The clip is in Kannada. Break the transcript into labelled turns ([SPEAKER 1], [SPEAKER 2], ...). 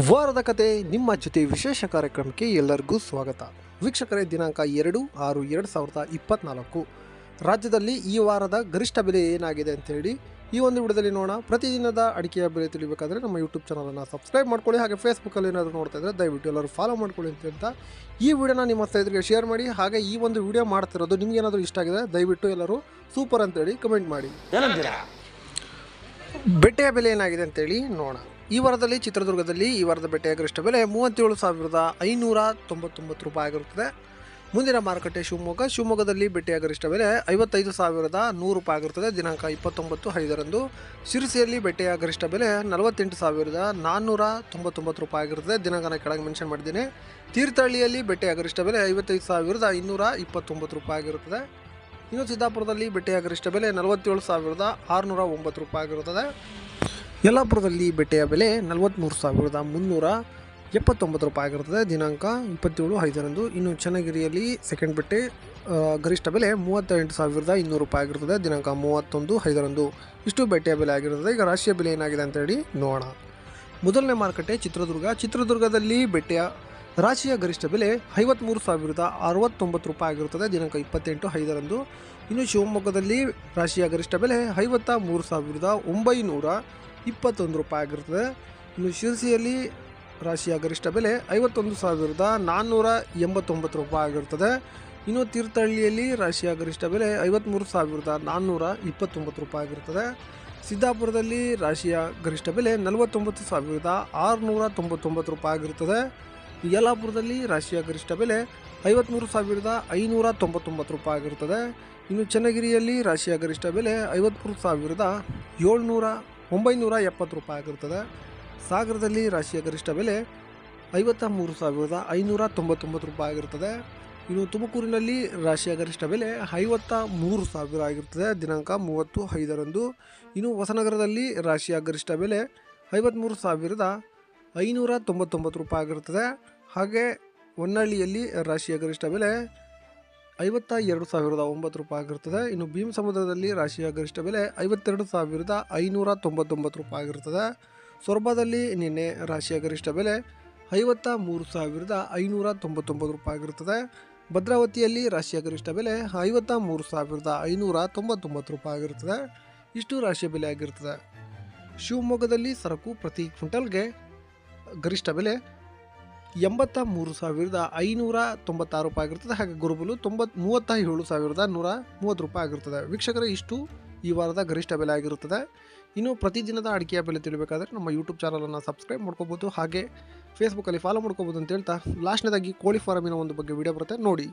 [SPEAKER 1] ವಾರದ ಕತೆ, ನಿಮ್ಮ ಜೊತೆ ವಿಶೇಷ ಕಾರ್ಯಕ್ರಮಕ್ಕೆ ಎಲ್ಲರಿಗೂ ಸ್ವಾಗತ. ವೀಕ್ಷಕರೇ, ದಿನಾಂಕ ಎರಡು ಆರು ಎರಡು ಸಾವಿರದ ಇಪ್ಪತ್ನಾಲ್ಕು. ರಾಜ್ಯದಲ್ಲಿ ಈ ವಾರದ ಗರಿಷ್ಠ ಬೆಲೆ ಏನಾಗಿದೆ ಅಂತೇಳಿ ಈ ಒಂದು ವಿಡಿಯೋದಲ್ಲಿ ನೋಡೋಣ. ಪ್ರತಿದಿನದ ಅಡಿಕೆಯ ಬೆಲೆ ತಿಳಿಬೇಕಾದ್ರೆ ನಮ್ಮ ಯೂಟ್ಯೂಬ್ ಚಾನಲನ್ನು ಸಬ್ಸ್ಕ್ರೈಬ್ ಮಾಡ್ಕೊಳ್ಳಿ. ಹಾಗೆ ಫೇಸ್ಬುಕ್ಕಲ್ಲಿ ಏನಾದರೂ ನೋಡ್ತಾ ಇದ್ದರೆ ದಯವಿಟ್ಟು ಎಲ್ಲರೂ ಫಾಲೋ ಮಾಡ್ಕೊಳ್ಳಿ ಅಂತ ಹೇಳ್ತಾ ಈ ವಿಡಿಯೋನ ನಿಮ್ಮ ಸ್ನೇಹಿತರಿಗೆ ಶೇರ್ ಮಾಡಿ. ಹಾಗೆ ಈ ಒಂದು ವಿಡಿಯೋ ಮಾಡ್ತಿರೋದು ನಿಮ್ಗೆ ಏನಾದರೂ ಇಷ್ಟ ಆಗಿದೆ ದಯವಿಟ್ಟು ಎಲ್ಲರೂ ಸೂಪರ್ ಅಂತೇಳಿ ಕಮೆಂಟ್ ಮಾಡಿ. ಬೆಟ್ಟೆಯ ಬೆಲೆ ಏನಾಗಿದೆ ಅಂತೇಳಿ ನೋಡೋಣ. ಈ ವಾರದಲ್ಲಿ ಚಿತ್ರದುರ್ಗದಲ್ಲಿ ಈ ವಾರದ ಬೆಟ್ಟೆಯ ಗರಿಷ್ಠ ಬೆಲೆ ಮೂವತ್ತೇಳು ಸಾವಿರದ ಐನೂರ ತೊಂಬತ್ತೊಂಬತ್ತು ರೂಪಾಯಿ ಆಗಿರುತ್ತದೆ. ಮುಂದಿನ ಮಾರುಕಟ್ಟೆ ಶಿವಮೊಗ್ಗ. ಶಿವಮೊಗ್ಗದಲ್ಲಿ ಬೆಟ್ಟೆಯ ಗರಿಷ್ಠ ಬೆಲೆ ಐವತ್ತೈದು ಸಾವಿರದ ನೂರು ರೂಪಾಯಿ ಆಗಿರುತ್ತದೆ. ದಿನಾಂಕ ಇಪ್ಪತ್ತೊಂಬತ್ತು ಐದರಂದು. ಶಿರಸಿಯಲ್ಲಿ ಬೆಟ್ಟೆಯ ಗರಿಷ್ಠ ಬೆಲೆ ನಲವತ್ತೆಂಟು ಸಾವಿರದ ನಾನ್ನೂರ ತೊಂಬತ್ತೊಂಬತ್ತು ರೂಪಾಯಿ ಆಗಿರುತ್ತದೆ. ದಿನಾಂಕನ ಕೆಳಗೆ ಮೆನ್ಷನ್ ಮಾಡಿದ್ದೀನಿ. ತೀರ್ಥಹಳ್ಳಿಯಲ್ಲಿ ಬೆಟ್ಟೆಯ ಗರಿಷ್ಠ ಬೆಲೆ ಐವತ್ತೈದು ಸಾವಿರದ ಇನ್ನೂರ ಇಪ್ಪತ್ತೊಂಬತ್ತು ರೂಪಾಯಿ ಆಗಿರುತ್ತದೆ. ಇನ್ನು ಸಿದ್ದಾಪುರದಲ್ಲಿ ಬೆಟ್ಟೆಯ ಗರಿಷ್ಠ ಬೆಲೆ ನಲವತ್ತೇಳು ಸಾವಿರದ ಆರುನೂರ ಒಂಬತ್ತು ರೂಪಾಯಿ ಆಗಿರುತ್ತದೆ. ಯಲ್ಲಾಪುರದಲ್ಲಿ ಬೆಟ್ಟೆಯ ಬೆಲೆ ನಲವತ್ತ್ಮೂರು ಸಾವಿರದ ಮುನ್ನೂರ ಎಪ್ಪತ್ತೊಂಬತ್ತು ರೂಪಾಯಿ ಆಗಿರುತ್ತದೆ. ದಿನಾಂಕ ಇಪ್ಪತ್ತೇಳು ಐದರಂದು. ಇನ್ನು ಚನ್ನಗಿರಿಯಲ್ಲಿ ಸೆಕೆಂಡ್ ಬೆಟ್ಟೆ ಗರಿಷ್ಠ ಬೆಲೆ ಮೂವತ್ತೆಂಟು ಸಾವಿರದ ಇನ್ನೂರು ರೂಪಾಯಿ ಆಗಿರುತ್ತದೆ. ದಿನಾಂಕ ಮೂವತ್ತೊಂದು ಐದರಂದು. ಇಷ್ಟು ಬೆಟ್ಟೆಯ ಬೆಲೆ ಆಗಿರುತ್ತದೆ. ಈಗ ರಾಷ್ಟ್ರೀಯ ಬೆಲೆ ಏನಾಗಿದೆ ಅಂತೇಳಿ ನೋಡೋಣ. ಮೊದಲನೇ ಮಾರುಕಟ್ಟೆ ಚಿತ್ರದುರ್ಗ. ಚಿತ್ರದುರ್ಗದಲ್ಲಿ ಬೆಟ್ಟೆಯ ರಾಶಿಯ ಗರಿಷ್ಠ ಬೆಲೆ ಐವತ್ತ್ಮೂರು ಸಾವಿರದ ಅರವತ್ತೊಂಬತ್ತು ರೂಪಾಯಿ ಆಗಿರುತ್ತದೆ. ದಿನಾಂಕ ಇಪ್ಪತ್ತೆಂಟು ಐದರಂದು. ಇನ್ನು ಶಿವಮೊಗ್ಗದಲ್ಲಿ ರಾಶಿಯ ಗರಿಷ್ಠ ಬೆಲೆ ಐವತ್ತ ಮೂರು ಸಾವಿರದ ಒಂಬೈನೂರ ಇಪ್ಪತ್ತೊಂದು ರೂಪಾಯಿ ಆಗಿರುತ್ತದೆ. ಇನ್ನು ಶಿರಸಿಯಲ್ಲಿ ರಾಶಿಯ ಗರಿಷ್ಠ ಬೆಲೆ ಐವತ್ತೊಂದು ಸಾವಿರದ ನಾನ್ನೂರ ಎಂಬತ್ತೊಂಬತ್ತು ರೂಪಾಯಿ ಆಗಿರುತ್ತದೆ. ಇನ್ನು ತೀರ್ಥಹಳ್ಳಿಯಲ್ಲಿ ರಾಶಿಯ ಗರಿಷ್ಠ ಬೆಲೆ ಐವತ್ತ್ಮೂರು ಸಾವಿರದ ನಾನ್ನೂರ ಇಪ್ಪತ್ತೊಂಬತ್ತು ರೂಪಾಯಿ ಆಗಿರುತ್ತದೆ. ಸಿದ್ದಾಪುರದಲ್ಲಿ ರಾಶಿಯ ಗರಿಷ್ಠ ಬೆಲೆ ನಲವತ್ತೊಂಬತ್ತು ಸಾವಿರದ ಆರುನೂರ ತೊಂಬತ್ತೊಂಬತ್ತು ರೂಪಾಯಿ ಆಗಿರುತ್ತದೆ. ಯಲ್ಲಾಪುರದಲ್ಲಿ ರಾಶಿಯ ಗರಿಷ್ಠ ಬೆಲೆ ಐವತ್ತ್ಮೂರು ಸಾವಿರದ ಐನೂರ ತೊಂಬತ್ತೊಂಬತ್ತು ರೂಪಾಯಿ ಆಗಿರುತ್ತದೆ. ಇನ್ನು ಚನ್ನಗಿರಿಯಲ್ಲಿ ರಾಶಿಯ ಗರಿಷ್ಠ ಬೆಲೆ ಐವತ್ತ್ಮೂರು ಸಾವಿರದ ಏಳ್ನೂರ ಒಂಬೈನೂರ ಎಪ್ಪತ್ತು ರೂಪಾಯಿ ಆಗಿರುತ್ತದೆ. ಸಾಗರದಲ್ಲಿ ರಾಶಿಯ ಗರಿಷ್ಠ ಬೆಲೆ ಐವತ್ತ ಮೂರು ಸಾವಿರದ ಐನೂರ ತೊಂಬತ್ತೊಂಬತ್ತು ರೂಪಾಯಿ ಆಗಿರುತ್ತದೆ. ಇನ್ನು ತುಮಕೂರಿನಲ್ಲಿ ರಾಶಿಯ ಗರಿಷ್ಠ ಬೆಲೆ ಐವತ್ತ ಮೂರು ಸಾವಿರ ಆಗಿರುತ್ತದೆ. ದಿನಾಂಕ ಮೂವತ್ತು ಐದರಂದು. ಇನ್ನು ಹೊಸನಗರದಲ್ಲಿ ರಾಶಿಯ ಗರಿಷ್ಠ ಬೆಲೆ ಐವತ್ತ್ಮೂರು ಸಾವಿರದ ಐನೂರ ತೊಂಬತ್ತೊಂಬತ್ತು ರೂಪಾಯಿ ಆಗಿರುತ್ತದೆ. ಹಾಗೆ ಹೊನ್ನಳ್ಳಿಯಲ್ಲಿ ರಾಶಿಯ ಗರಿಷ್ಠ ಬೆಲೆ ಐವತ್ತ ಎರಡು ಸಾವಿರದ ಒಂಬತ್ತು ರೂಪಾಯಿ ಆಗಿರುತ್ತದೆ. ಇನ್ನು ಭೀಮ ಸಮುದ್ರದಲ್ಲಿ ರಾಶಿಯ ಗರಿಷ್ಠ ಬೆಲೆ ಐವತ್ತೆರಡು ಸಾವಿರದ ಐನೂರ ತೊಂಬತ್ತೊಂಬತ್ತು ರೂಪಾಯಿ ಆಗಿರುತ್ತದೆ. ಸೊರಬದಲ್ಲಿ ನಿನ್ನೆ ರಾಶಿಯ ಗರಿಷ್ಠ ಬೆಲೆ ಐವತ್ತ ಮೂರು ಸಾವಿರದ ಐನೂರ ತೊಂಬತ್ತೊಂಬತ್ತು ರೂಪಾಯಿ ಆಗಿರುತ್ತದೆ. ಭದ್ರಾವತಿಯಲ್ಲಿ ರಾಶಿಯ ಗರಿಷ್ಠ ಬೆಲೆ ಐವತ್ತ ಮೂರು ಸಾವಿರದ ಐನೂರ ತೊಂಬತ್ತೊಂಬತ್ತು ರೂಪಾಯಿ ಆಗಿರುತ್ತದೆ. ಇಷ್ಟು ರಾಶಿಯ ಬೆಲೆ ಆಗಿರುತ್ತದೆ. ಶಿವಮೊಗ್ಗದಲ್ಲಿ ಸರಕು ಪ್ರತಿ ಕ್ವಿಂಟಲ್ಗೆ ಗರಿಷ್ಠ ಬೆಲೆ ಎಂಬತ್ತ ಮೂರು ಸಾವಿರದ ಐನೂರ ತೊಂಬತ್ತಾರು ರೂಪಾಯಿ ಆಗಿರ್ತದೆ. ಹಾಗೆ ಗುರುಬಲು ತೊಂಬತ್, ಮೂವತ್ತ ಏಳು ಸಾವಿರದ ನೂರ ಮೂವತ್ತು ರೂಪಾಯಿ ಆಗಿರ್ತದೆ. ವೀಕ್ಷಕರ, ಇಷ್ಟು ಈ ವಾರದ ಗರಿಷ್ಠ ಬೆಲೆ ಆಗಿರುತ್ತದೆ. ಇನ್ನು ಪ್ರತಿದಿನದ ಅಡಿಕೆಯ ಬೆಲೆ ತಿಳಿಬೇಕಾದ್ರೆ ನಮ್ಮ ಯೂಟ್ಯೂಬ್ ಚಾನಲನ್ನು ಸಬ್ಸ್ಕ್ರೈಬ್ ಮಾಡ್ಕೋಬೋದು ಹಾಗೆ ಫೇಸ್ಬುಕ್ಕಲ್ಲಿ ಫಾಲೋ ಮಾಡ್ಕೋಬೋದು ಅಂತ ಹೇಳ್ತಾ ಲಾಸ್ಟ್ನೇದಾಗಿ ಕೋಳಿ ಫಾರಮಿನ ಒಂದು ಬಗ್ಗೆ ವಿಡಿಯೋ ಬರುತ್ತೆ. ನೋಡಿ.